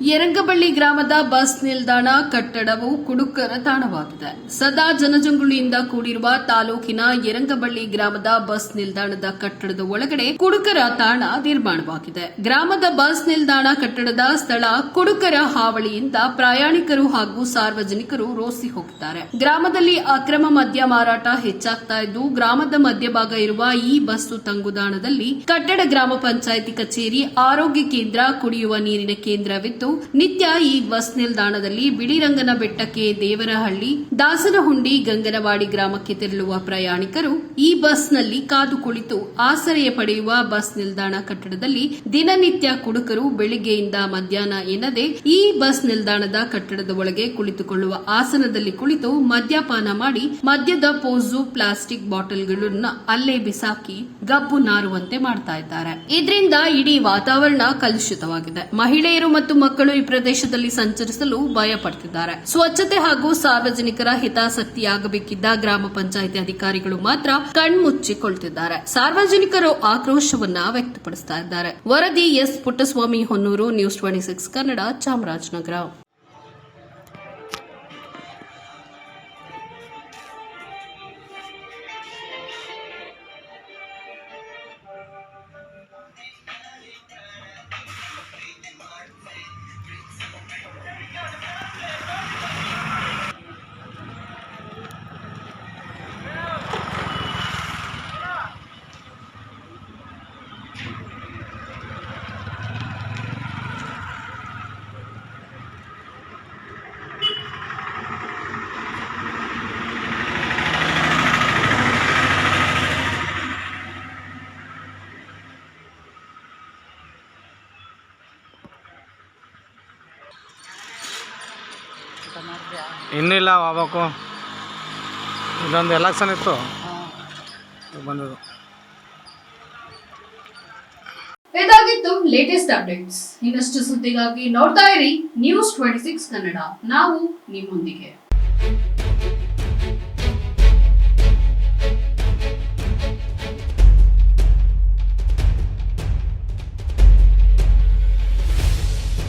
ಯರಂಗಬಳ್ಳಿ ಗ್ರಾಮದ ಬಸ್ ನಿಲ್ದಾಣ ಕಟ್ಟಡವು ಕುಡುಕರ ತಾಣವಾಗಿದೆ. ಸದಾ ಜನಜಂಗುಳಿಯಿಂದ ಕೂಡಿರುವ ತಾಲೂಕಿನ ಯರಂಗಬಳ್ಳಿ ಗ್ರಾಮದ ಬಸ್ ನಿಲ್ದಾಣದ ಕಟ್ಟಡದ ಒಳಗಡೆ ಕುಡುಕರ ತಾಣ ನಿರ್ಮಾಣವಾಗಿದೆ. ಗ್ರಾಮದ ಬಸ್ ನಿಲ್ದಾಣ ಕಟ್ಟಡದ ಸ್ಥಳ ಕುಡುಕರ ಹಾವಳಿಯಿಂದ ಪ್ರಯಾಣಿಕರು ಹಾಗೂ ಸಾರ್ವಜನಿಕರು ರೋಸಿ ಹೋಗಿದ್ದಾರೆ. ಗ್ರಾಮದಲ್ಲಿ ಅಕ್ರಮ ಮದ್ಯ ಮಾರಾಟ ಹೆಚ್ಚಾಗ್ತಾ ಇದ್ದು, ಗ್ರಾಮದ ಮಧ್ಯಭಾಗ ಇರುವ ಈ ಬಸ್ಸು ತಂಗುದಾಣದಲ್ಲಿ ಕಟ್ಟಡ ಗ್ರಾಮ ಪಂಚಾಯಿತಿ ಕಚೇರಿ, ಆರೋಗ್ಯ ಕೇಂದ್ರ ಕುಡಿಯುವ ನೀರಿನ ಕೇಂದ್ರವಿದ್ದು ನಿತ್ಯ ಈ ಬಸ್ ನಿಲ್ದಾಣದಲ್ಲಿ ಬಿಳಿರಂಗನ ಬೆಟ್ಟಕ್ಕೆ ದೇವರಹಳ್ಳಿ ದಾಸನಹುಂಡಿ, ಗಂಗನವಾಡಿ ಗ್ರಾಮಕ್ಕೆ ತೆರಳುವ ಪ್ರಯಾಣಿಕರು ಈ ಬಸ್ನಲ್ಲಿ ಕಾದು ಕುಳಿತು ಆಸರೆಯ ಪಡೆಯುವ ಬಸ್ ನಿಲ್ದಾಣ ಕಟ್ಟಡದಲ್ಲಿ ದಿನನಿತ್ಯ ಕುಡುಕರು ಬೆಳಿಗ್ಗೆಯಿಂದ ಮಧ್ಯಾಹ್ನ ಎನ್ನದೆ ಈ ಬಸ್ ನಿಲ್ದಾಣದ ಕಟ್ಟಡದ ಒಳಗೆ ಕುಳಿತುಕೊಳ್ಳುವ ಆಸನದಲ್ಲಿ ಕುಳಿತು ಮದ್ಯಪಾನ ಮಾಡಿ ಮದ್ಯದ ಪೋಸು, ಪ್ಲಾಸ್ಟಿಕ್ ಬಾಟಲ್ಗಳನ್ನು ಅಲ್ಲೇ ಬಿಸಾಕಿ ಗಬ್ಬು ನಾರುವಂತೆ ಮಾಡ್ತಾ ಇದ್ದಾರೆ. ಇದರಿಂದ ಇಡೀ ವಾತಾವರಣ ಕಲುಷಿತವಾಗಿದೆ. ಮಹಿಳೆಯರು ಮತ್ತು ಮಕ್ಕಳು ಈ ಪ್ರದೇಶದಲ್ಲಿ ಸಂಚರಿಸಲು ಭಯ ಪಡ್ತಿದ್ದಾರೆ ಸ್ವಚ್ಛತೆ ಹಾಗೂ ಸಾರ್ವಜನಿಕರ ಹಿತಾಸಕ್ತಿಯಾಗಬೇಕಿದ್ದ ಗ್ರಾಮ ಪಂಚಾಯಿತಿ ಅಧಿಕಾರಿಗಳು ಮಾತ್ರ ಕಣ್ಮುಚ್ಚಿಕೊಳ್ತಿದ್ದಾರೆ. ಸಾರ್ವಜನಿಕರು ಆಕ್ರೋಶವನ್ನ ವ್ಯಕ್ತಪಡಿಸುತ್ತಿದ್ದಾರೆ ವರದಿ S Puttaswamy Honnur, news twenty six, Kannada Chamarajanagar. ಇನ್ನಿಲ್ಲ ಹೋಗ್ಬೇಕು. ಇದೊಂದು ಎಲೆಕ್ಷನ್ ಇತ್ತು. ಬಂದದು ಇದಾಗಿತ್ತು ಲೇಟೆಸ್ಟ್ ಅಪ್ಡೇಟ್ಸ್ ಇನ್ನಷ್ಟು ಸುದ್ದಿಗಾಗಿ ನೋಡ್ತಾ ಇರಿ ನ್ಯೂಸ್ ಟ್ವೆಂಟಿ ಸಿಕ್ಸ್ ಕನ್ನಡ. ನಾವು ನಿಮ್ಮೊಂದಿಗೆ.